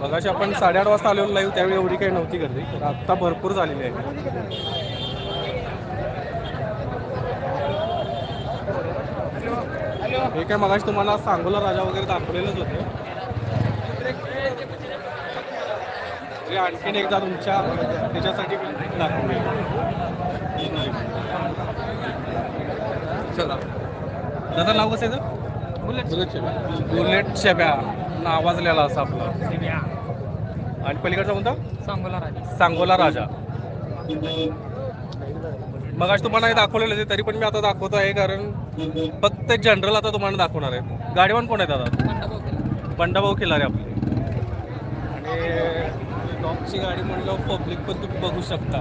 मगाशी आपण साडेआठ वाजता आलेलो लाईव्ह त्यावेळी एवढी काही नव्हती गर्दी. तर आत्ता भरपूर झालेली आहे. हे काय मगाशी तुम्हाला सांगोला राजा वगैरे दाखवलेलंच होतं. आणखीन एकदा तुमच्या त्याच्यासाठी चला. दादा नाव कसं आहे बुलेट बुलेट शेब्या नावाजलेला असा आपला. आणि पलीकडचा कोणता? सांगोला राजा. सांगोला राजा. मग आज तुम्हाला हे दाखवलेलं आहे तरी पण मी आता दाखवतो आहे कारण फक्त जनरल आता तुम्हाला दाखवणार आहे. गाडीवान कोण आहे दादा? बंडाभाऊ खिलारे आपले. आणि टॉपची गाडी म्हणलं पब्लिक पण तुम्ही बघू शकता.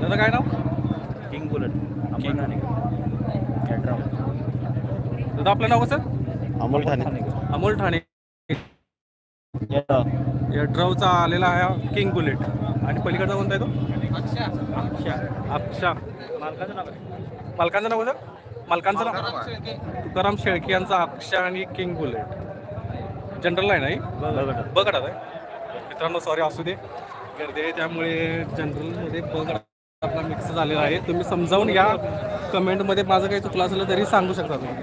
दादा काय नाव? King bullet. King. दादा आपलं नाव कसं? अमोल ठाणे. अमोल ठाणे. यड्रावचा आलेला आहे किंग बुलेट. आणि पलीकडचा कोणता आहे तो? अक्षा. मालकाचं नाव? मालकांचं नाव कसं? मालकांचं नाव? तुकाराम शेळके. यांचा अक्षा आणि किंग बुलेट. जनरल आहे. नाही बघा. बघा आहे मित्रांनो सॉरी असू दे. गर्दी आहे त्यामुळे जनरलमध्ये बघ आपला मिक्स झालेला आहे. तुम्ही समजावून घ्या. कमेंटमध्ये माझं काही चुकलं असलं तरी सांगू शकता तुम्ही.